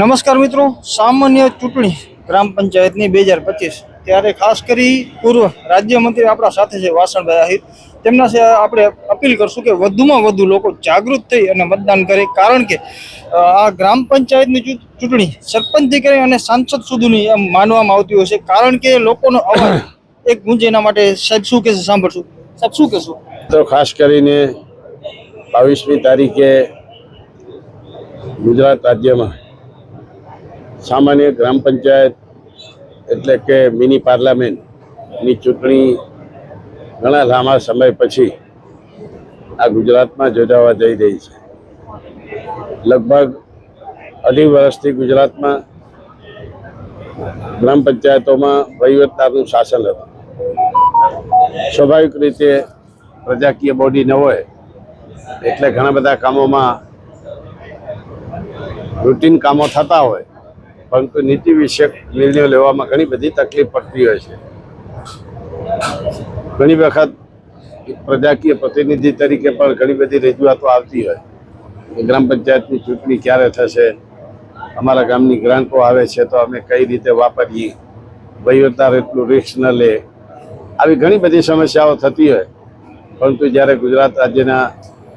નમસ્કાર મિત્રો, સામાન્ય ચૂંટણી ગ્રામ પંચાયતની બે હજાર પચીસ. ત્યારે ખાસ કરી પૂર્વ રાજ્યમંત્રી આપણા સાથે છે વાસણભાઈ આહિર. તેમના આપણે અપીલ કરશું કે વધુમાં વધુ લોકો જાગૃત થઈ અને મતદાન કરે. કારણ કે આ ગ્રામ પંચાયતની ચૂંટણી સરપંચથી કરી અને સાંસદ સુધીની એમ માનવામાં આવતી હોય છે. કારણ કે લોકોનો અવાજ એક ગુંજ એના માટે સાહેબ શું કહેશે સાંભળશું. સાહેબ શું કહેશું? તો ખાસ કરીને બાવીસમી તારીખે ગુજરાત રાજ્યમાં સામાન્ય ગ્રામ પંચાયત એટલે કે મિની પાર્લામેન્ટની ચૂંટણી ઘણા લાંબા સમય પછી આ ગુજરાતમાં યોજાવા જઈ રહી છે. લગભગ અઢી વર્ષથી ગુજરાતમાં ગ્રામ પંચાયતોમાં વહીવટદારનું શાસન હતું. સ્વાભાવિક રીતે પ્રજાકીય બોડી ન હોય એટલે ઘણા બધા કામોમાં રૂટીન કામો થતા હોય પરંતુ નીતિ વિષયક નિર્ણયો લેવામાં ઘણી બધી તકલીફ પડતી હોય છે. ઘણી વખત પ્રજાકીય પ્રતિનિધિ તરીકે પણ ઘણી બધી રજૂઆતો આવતી હોય. કે ગ્રામ પંચાયતની ચૂંટણી ક્યારે થશે? અમારા ગામની ગ્રાન્ટો આવે છે તો અમે કઈ રીતે વાપરીએ? વહીવટદાર એટલું રિસ્ક ન લે. આવી ઘણી બધી સમસ્યાઓ થતી હોય. પરંતુ જ્યારે ગુજરાત રાજ્યના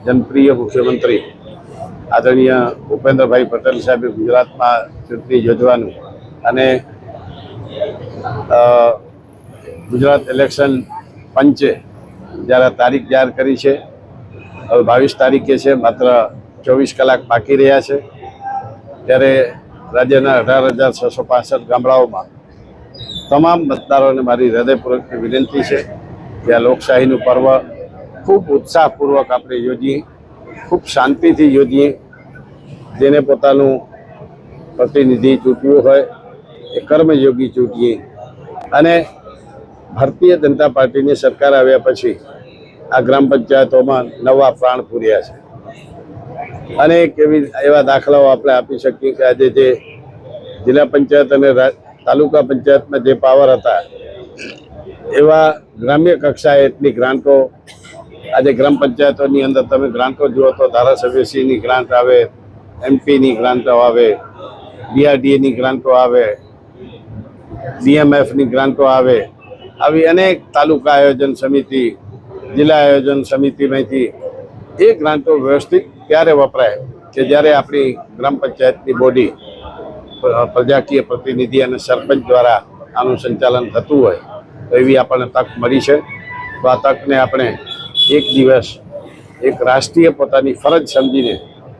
જનપ્રિય મુખ્યમંત્રી આદરણીય ભૂપેન્દ્રભાઈ પટેલ સાહેબે ગુજરાતમાં ચૂંટણી યોજવાનું અને ગુજરાત ઇલેક્શન પંચે જ્યારે તારીખ જાહેર કરી છે, હવે બાવીસ તારીખે છે, માત્ર ચોવીસ કલાક બાકી રહ્યા છે, ત્યારે રાજ્યના અઢાર હજાર છસો પાસઠ ગામડાઓમાં તમામ મતદારોને મારી હૃદયપૂર્વકની વિનંતી છે કે આ લોકશાહીનું પર્વ ખૂબ ઉત્સાહપૂર્વક આપણે યોજીએ. ખૂબ શાંતિથી યોજીએ. જેને પોતાનું પ્રતિનિધિ ચૂંટવું હોય, એ કર્મયોગી ચૂંટીએ. અને ભારતીય જનતા પાર્ટીની સરકાર આવ્યા પછી આ ગ્રામ પંચાયતોમાં નવા પ્રાણ પૂર્યા છે. અનેક એવી એવા દાખલાઓ આપણે આપી શકીએ કે આજે જે જિલ્લા પંચાયત અને તાલુકા પંચાયતમાં જે પાવર હતા, એવા ગ્રામ્ય કક્ષાએ એટલી ગ્રાન્ટો આજે ગ્રામ પંચાયતોની અંદર તમે ગ્રાન્ટો જુઓ તો ધારાસભ્યશ્રીની ગ્રાન્ટ આવે, એમપીની ગ્રાન્ટો આવે બીઆરડીએની ગ્રાન્ટો આવે ડીએમએફની ગ્રાન્ટો આવે. આવી અનેક તાલુકા આયોજન સમિતિ, જિલ્લા આયોજન સમિતિમાંથી એ ગ્રાન્ટો વ્યવસ્થિત ત્યારે વપરાય કે જ્યારે આપણી ગ્રામ પંચાયતની બોડી પ્રજાકીય પ્રતિનિધિ અને સરપંચ દ્વારા આનું સંચાલન થતું હોય, તો એવી આપણને તક મળી છે. તો આ તકને આપણે એક દિવસ એક રાષ્ટ્રીય પોતાની ફરજ સમજીને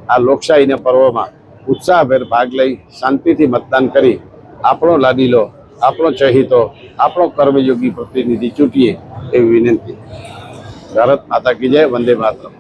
આ લોકશાહીના પર્વમાં ઉત્સાહભેર ભાગ લઈ શાંતિથી મતદાન કરી આપણો લાડીલો, આપણો ચહિતો, આપણો કર્મયોગી પ્રતિનિધિ ચૂંટીએ એવી વિનંતી. ભારત માતા કી જય, વંદે માતરમ.